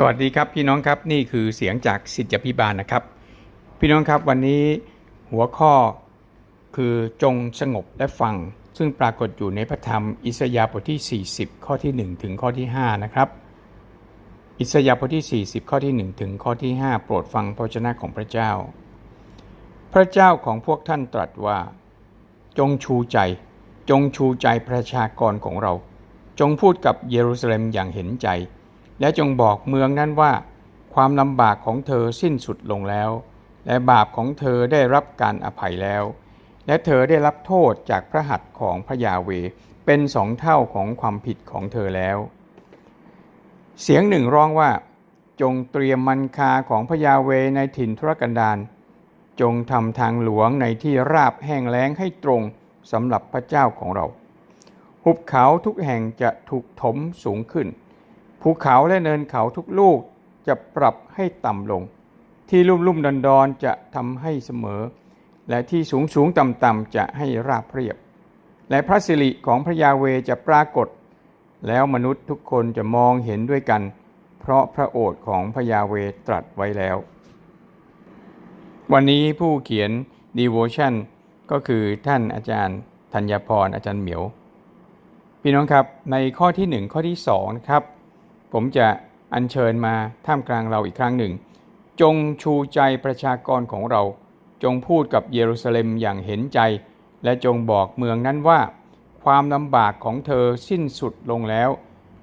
สวัสดีครับพี่น้องครับนี่คือเสียงจากสิทธิพิบาลนะครับ พี่น้องครับวันนี้หัวข้อคือจงสงบและฟัง ซึ่งปรากฏอยู่ในพระธรรมอิสยาห์บทที่ 40 ข้อที่ 1 ถึงข้อที่ 5 นะครับ อิสยาห์บทที่ 40 ข้อที่ 1 ถึงข้อที่ 5 โปรดฟังพระวจนะของพระเจ้า พระเจ้าของพวกท่านตรัสว่า จงชูใจ จงชูใจประชากรของเรา จงพูดกับเยรูซาเล็มอย่างเห็นใจ และจงบอกเมืองนั้นว่า ความลำบากของเธอสิ้นสุดลงแล้ว และบาปของเธอได้รับการอภัยแล้ว และเธอได้รับโทษจากพระหัตถ์ของพระยาเวเป็นสองเท่าของความผิดของเธอแล้ว เสียงหนึ่งร้องว่า จงเตรียมมันคาของพระยาเวในถิ่นทุรกันดารจงทำทางหลวงในที่ราบแห้งแล้งให้ตรงสำหรับพระเจ้าของเรา หุบเขาทุกแห่งจะถูกถมสูงขึ้น ภูเขาและเนินเขาทุกลูกจะปรับให้ต่ำลง ที่ลุ่มลุ่มดอนดอนจะทำให้เสมอ และที่สูงสูงต่ำต่ำจะให้ราบเรียบ และพระสิริของพระยาเวจะปรากฏ แล้วมนุษย์ทุกคนจะมองเห็นด้วยกัน เพราะพระโอษฐ์ของพระยาเวตรัสไว้แล้ว วันนี้ผู้เขียน devotion ก็คือท่านอาจารย์ธัญพรอาจารย์เหมียว พี่น้องครับในข้อที่ 1 ข้อที่2นะครับ ผมจะอัญเชิญมาท่ามกลางเราอีกครั้งหนึ่ง จงชูใจประชากรของเรา จงพูดกับเยรูซาเล็มอย่างเห็นใจ และจงบอกเมืองนั้นว่า ความลำบากของเธอสิ้นสุดลงแล้ว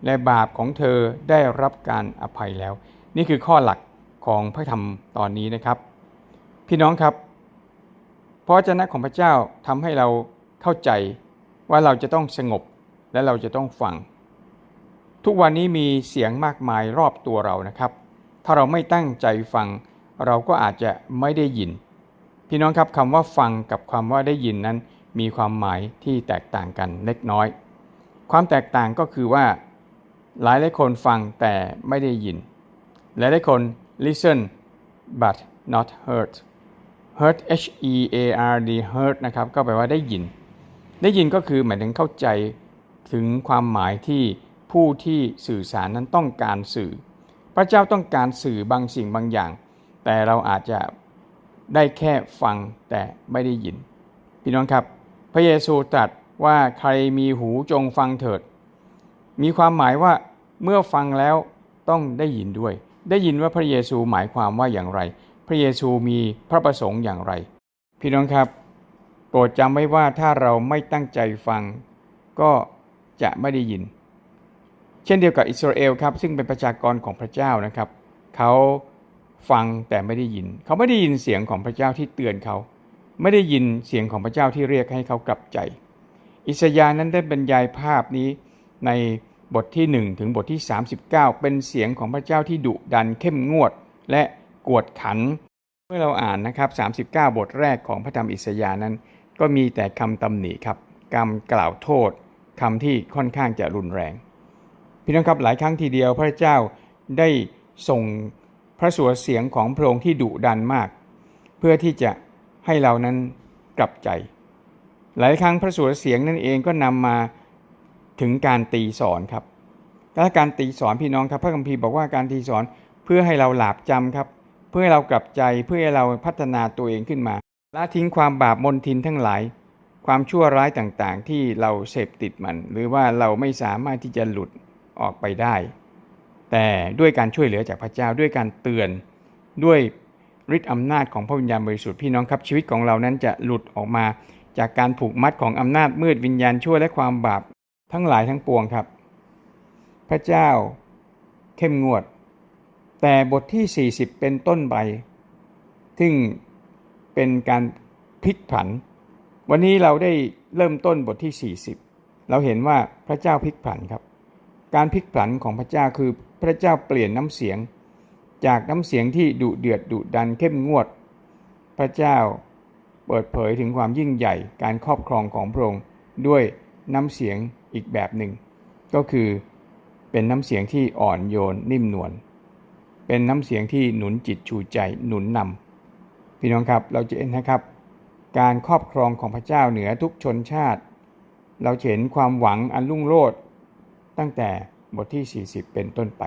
และบาปของเธอได้รับการอภัยแล้ว นี่คือข้อหลักของพระธรรมตอนนี้นะครับ พี่น้องครับเพราะเจนะของพระเจ้าทำให้เราเข้าใจว่าเราจะต้องสงบและเราจะต้องฟัง ทุกวันนี้มีเสียงมากมายรอบตัวเรานะครับ ถ้าเราไม่ตั้งใจฟัง เราก็อาจจะไม่ได้ยิน พี่น้องครับคำว่าฟังกับคำว่าได้ยินนั้น มีความหมายที่แตกต่างกันเล็กน้อย ความแตกต่างก็คือว่า หลายหลายคนฟังแต่ไม่ได้ยิน หลายหลายคน listen but not heard heard h e a r d heard นะครับก็แปลว่าได้ยิน ได้ยินก็คือหมายถึงเข้าใจถึงความหมายที่ ผู้ที่สื่อสารนั้นต้องการสื่อ พระเจ้าต้องการสื่อบางสิ่งบางอย่าง แต่เราอาจจะได้แค่ฟังแต่ไม่ได้ยิน พี่น้องครับ พระเยซูตรัสว่าใครมีหูจงฟังเถิด มีความหมายว่าเมื่อฟังแล้วต้องได้ยินด้วย ได้ยินว่าพระเยซูหมายความว่าอย่างไร พระเยซูมีพระประสงค์อย่างไร พี่น้องครับ โปรดจำไว้ว่าถ้าเราไม่ตั้งใจฟัง ก็จะไม่ได้ยิน เช่นเดียวกับอิสราเอลครับซึ่งเป็นประชากรของพระเจ้านะครับเขาฟังแต่ไม่ได้ยิน เขาไม่ได้ยินเสียงของพระเจ้าที่เตือนเขา ไม่ได้ยินเสียงของพระเจ้าที่เรียกให้เขากลับใจ อิสยาห์นั้นได้บรรยายภาพนี้ในบทที่ 1 ถึงบทที่ 39 เป็นเสียงของพระเจ้าที่ดุดันเข้มงวด และกวดขัน เมื่อเราอ่านนะครับ 39 บทแรกของพระธรรมอิสยาห์นั้น ก็มีแต่คำตำหนิครับกรรมกล่าวโทษคำที่ค่อนข้างจะรุนแรง พี่น้องครับหลายครั้งทีเดียวพระเจ้าได้ส่งพระสุรเสียงของพระองค์ที่ดุดันมาก เพื่อที่จะให้เรานั้นกลับใจ หลายครั้งพระสุรเสียงนั่นเองก็นำมาถึงการตีสอนครับและการตีสอนพี่น้องครับ พระคัมภีร์บอกว่าการตีสอนเพื่อให้เราหลาบจำครับ เพื่อให้เรากลับใจเพื่อให้เราพัฒนาตัวเองขึ้นมาละทิ้งความบาปมนทินทั้งหลาย ความชั่วร้ายต่างๆ ที่เราเสพติดมัน หรือว่าเราไม่สามารถที่จะหลุด ออกไปได้ แต่ด้วยการช่วยเหลือจากพระเจ้าด้วยการเตือนด้วยฤทธิ์อำนาจของพระวิญญาณบริสุทธิ์พี่น้องครับชีวิตของเรานั้นจะหลุดออกมาจากการผูกมัดของอำนาจมืดวิญญาณชั่วและความบาปทั้งหลายทั้งปวงครับ พระเจ้าเข้มงวด แต่บทที่ 40 เป็นต้นไป ซึ่งเป็นการพลิกผัน วันนี้เราได้เริ่มต้นบทที่ 40 เราเห็นว่าพระเจ้าพลิกผันครับ การพลิกผันของพระเจ้าคือพระเจ้าเปลี่ยนน้ำเสียง จากน้ำเสียงที่ดุเดือดดุดันเข้มงวด พระเจ้าเปิดเผยถึงความยิ่งใหญ่การครอบครองของพระองค์ด้วยน้ำเสียงอีกแบบหนึ่ง ก็คือเป็นน้ำเสียงที่อ่อนโยนนิ่มนวลเป็นน้ำเสียงที่หนุนจิตชูใจหนุนนำพี่น้องครับเราจะเห็นนะครับ การครอบครองของพระเจ้าเหนือทุกชนชาติ เราเห็นความหวังอันรุ่งโรจน์ ตั้งแต่บทที่ 40 เป็นต้นไป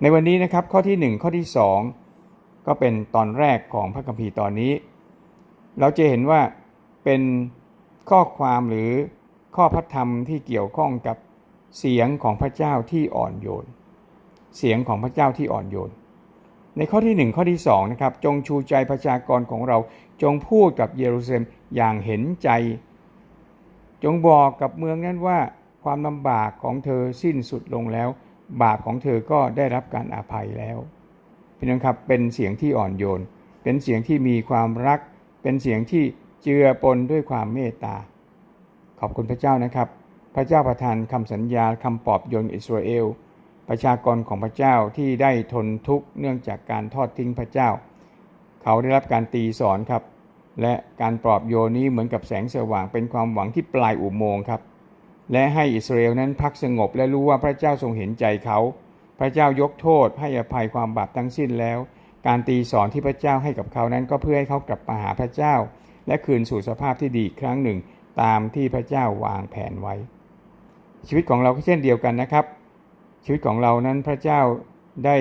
ในวันนี้นะครับข้อที่ 1 ข้อที่ 2 ก็เป็นตอนแรกของพระคัมภีร์ตอนนี้ เราจะเห็นว่าเป็นข้อความหรือข้อพระธรรมที่เกี่ยวข้องกับเสียงของพระเจ้าที่อ่อนโยน เสียงของพระเจ้าที่อ่อนโยน ในข้อที่ 1 ข้อที่2นะครับจงชูใจประชากรของเราจงพูดกับเยรูซาเล็มอย่างเห็นใจ จงบอกกับเมืองนั้นว่า ความลำบากของเธอสิ้นสุดลงแล้ว บาปของเธอก็ได้รับการอาภัยแล้วพี่น้องครับเป็นเสียงที่อ่อนโยน เป็นเสียงที่มีความรัก เป็นเสียงที่เจือปนด้วยความเมตตา ขอบคุณพระเจ้านะครับ พระเจ้าประทานคำสัญญาคำปลอบโยนอิสราเอลประชากรของพระเจ้าที่ได้ทนทุกข์เนื่องจากการทอดทิ้งพระเจ้า เขาได้รับการตีสอนครับ และการปลอบโยนนี้เหมือนกับแสงสว่างเป็นความหวังที่ปลายอุโมงค์ครับ และให้อิสราเอลนั้นพักสงบและรู้ว่าพระเจ้าทรงเห็นใจเขา พระเจ้ายกโทษให้อภัยความบาปทั้งสิ้นแล้ว การตีสอนที่พระเจ้าให้กับเขานั้นก็เพื่อให้เขากลับมาหาพระเจ้า และคืนสู่สภาพที่ดีครั้งหนึ่ง ตามที่พระเจ้าวางแผนไว้ ชีวิตของเราก็เช่นเดียวกันนะครับ ชีวิตของเรานั้นพระเจ้าได้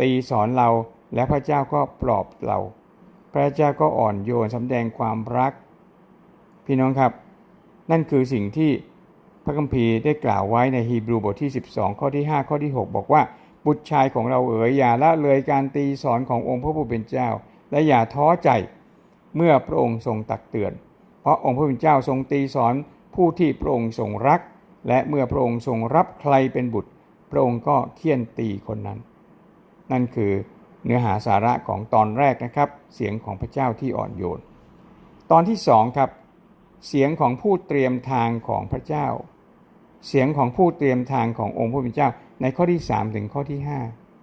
ตีสอนเราและพระเจ้าก็ปลอบเรา พระเจ้าก็อ่อนโยนสำแดงความรัก พี่น้องครับ นั่นคือสิ่งที่ ระคัมภีร์ได้กล่าวไว้ในฮีบรูบทที่ 12 ข้อที่ 5 ข้อที่ 6 บอกว่า บุตรชายของเราเอ๋ยอย่าละเลยการตีสอนขององค์พระผู้เป็นเจ้า และอย่าท้อใจเมื่อพระองค์ทรงตักเตือน เพราะองค์พระผู้เป็นเจ้าทรงตีสอนผู้ที่พระองค์ทรงรัก และเมื่อพระองค์ทรงรับใครเป็นบุตร พระองค์ก็เคี่ยนตีคนนั้น นั่นคือเนื้อหาสาระของตอนแรกนะครับ เสียงของพระเจ้าที่อ่อนโยน ตอนที่สองครับ เสียงของผู้เตรียมทางของพระเจ้า เสียงของผู้เตรียมทางขององค์พระผู้เป็นเจ้าในข้อที่ 3 ถึงข้อที่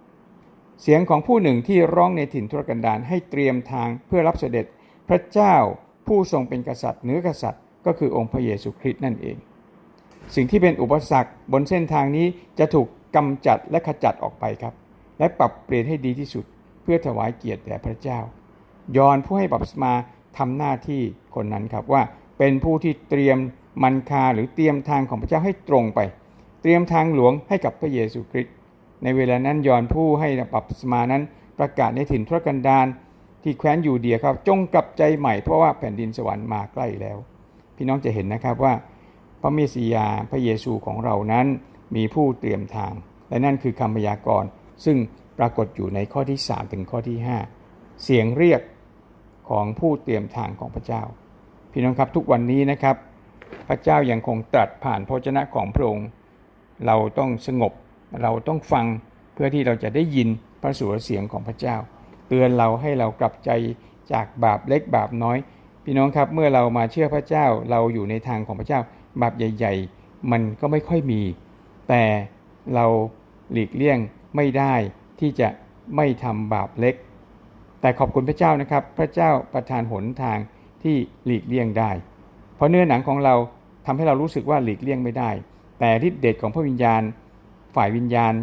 5 เสียงของผู้หนึ่งที่ร้องในถิ่นทุรกันดารให้เตรียมทางเพื่อรับเสด็จพระเจ้าผู้ทรงเป็นกษัตริย์เหนือกษัตริย์ ก็คือองค์พระเยซูคริสต์นั่นเอง สิ่งที่เป็นอุปสรรคบนเส้นทางนี้จะถูกกำจัดและขจัดออกไปครับ และปรับเปลี่ยนให้ดีที่สุด เพื่อถวายเกียรติแด่พระเจ้า ยอนผู้ให้บัพติศมาทำหน้าที่คนนั้นครับว่าเป็นผู้ที่เตรียม มันคาหรือเตรียมทางของพระเจ้าให้ตรงไป เตรียมทางหลวงให้กับพระเยซูคริสต์ในเวลานั้นยอนผู้ให้บัพติศมานั้นประกาศในถิ่นทุรกันดารที่แคว้นยูเดียครับจงกลับใจใหม่เพราะว่าแผ่นดินสวรรค์มาใกล้แล้ว พี่น้องจะเห็นนะครับว่า พระเมสสิยาพระเยซูของเรานั้นมีผู้เตรียมทาง และนั่นคือคำพยากรณ์ซึ่งปรากฏอยู่ในข้อที่ 3 ถึงข้อที่ 5 เสียงเรียกของผู้เตรียมทางของพระเจ้า พี่น้องครับทุกวันนี้นะครับ พระเจ้ายังคงตรัสผ่านพระวจนะของพระองค์ เราต้องสงบ เราต้องฟังเพื่อที่เราจะได้ยินพระสุรเสียงของพระเจ้า เตือนเราให้เรากลับใจจากบาปเล็กบาปน้อย พี่น้องครับเมื่อเรามาเชื่อพระเจ้าเราอยู่ในทางของพระเจ้า บาปใหญ่ ๆ มันก็ไม่ค่อยมี แต่เราหลีกเลี่ยงไม่ได้ที่จะไม่ทำบาปเล็ก แต่ขอบคุณพระเจ้านะครับ พระเจ้าประทานหนทางที่หลีกเลี่ยงได้ เพราะเนื้อหนังของเราทำให้เรารู้สึกว่าหลีกเลี่ยงไม่ได้ แต่ฤทธิเดชของพระวิญญาณ ฝ่ายวิญญาณ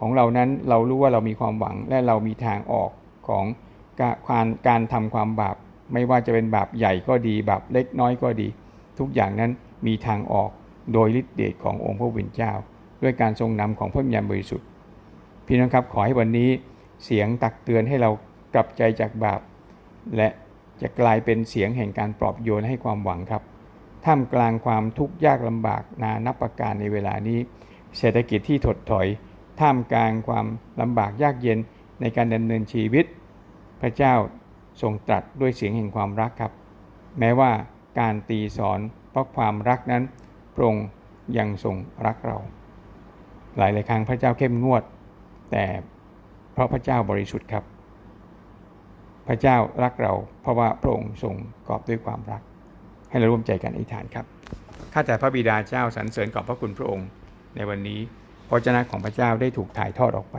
ของเรานั้นเรารู้ว่าเรามีความหวังและเรามีทางออกของการการทำความบาป ไม่ว่าจะเป็นบาปใหญ่ก็ดีบาปเล็กน้อยก็ดี ทุกอย่างนั้นมีทางออกโดยฤทธิเดชขององค์พระวิญญาณด้วยการทรงนำของพระวิญญาณบริสุทธิ์พี่น้องครับขอให้วันนี้เสียงตักเตือนให้เรากลับใจจากบาป และ จะกลายเป็นเสียงแห่งการปลอบโยนให้ความหวังครับ ท่ามกลางความทุกข์ยากลำบากนานับประการในเวลานี้ เศรษฐกิจที่ถดถอย ท่ามกลางความลำบากยากเย็นในการดำเนินชีวิต พระเจ้าทรงตรัสด้วยเสียงแห่งความรักครับ แม้ว่าการตีสอนเพราะความรักนั้นพระองค์ยังทรงรักเรา หลายหลายครั้งพระเจ้าเข้มงวด แต่เพราะพระเจ้าบริสุทธิ์ครับ พระเจ้ารักเรา เพราะว่าพระองค์ทรงกอบด้วยความรัก ให้เราร่วมใจกันอธิษฐานครับข้าแต่พระบิดาเจ้าสรรเสริญขอบพระคุณพระองค์ ในวันนี้พระเจ้าของพระเจ้าได้ถูกถ่ายทอดออกไป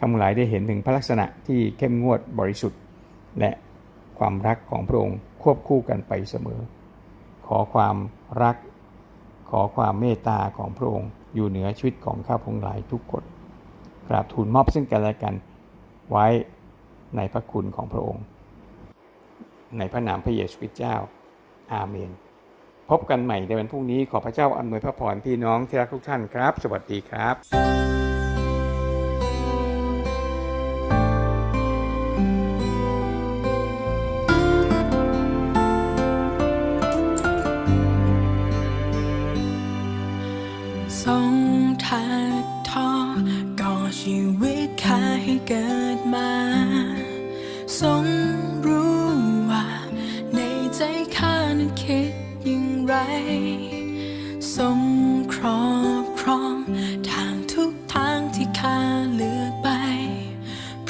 ทั้งหลายได้เห็นถึงพระลักษณะที่เข้มงวดบริสุทธิ์ และความรักของพระองค์ควบคู่กันไปเสมอ ขอความรัก ขอความเมตตาของพระองค์อยู่เหนือชีวิตของข้าพงหลายทุกคนกราบทูลมอบซึ่งกันและกันไว้ ในพระคุณของพระองค์ ในพระนามพระเยซูคริสต์เจ้า อาเมน พบกันใหม่ในวันพรุ่งนี้ขอพระเจ้าอำนวยพระพรพี่น้องที่รักทุกท่านครับ สวัสดีครับ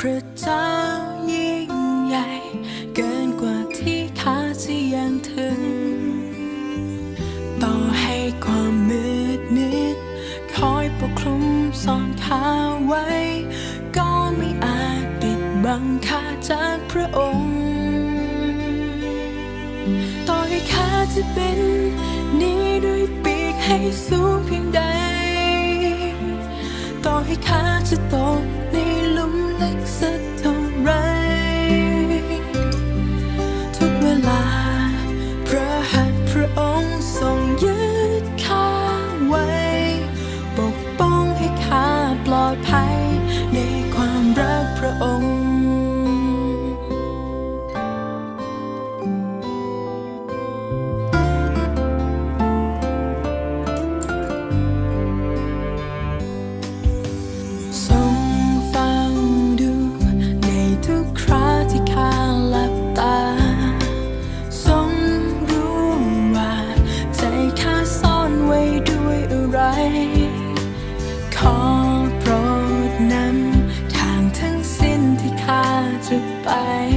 ระเจ้ายิ่งใหญ่ เกินกว่าที่ข้าจะยังถึง ต่อให้ความมืดนิดคอยปกคลุมซ่อนข้าไว้ ก็ไม่อาจปิดบังข้าจากพระองค์ ต่อให้ข้าจะเป็นนี้ด้วยปีกให้สูงเพียงใด ต่อให้ข้าจะตกใน exactly goodbye.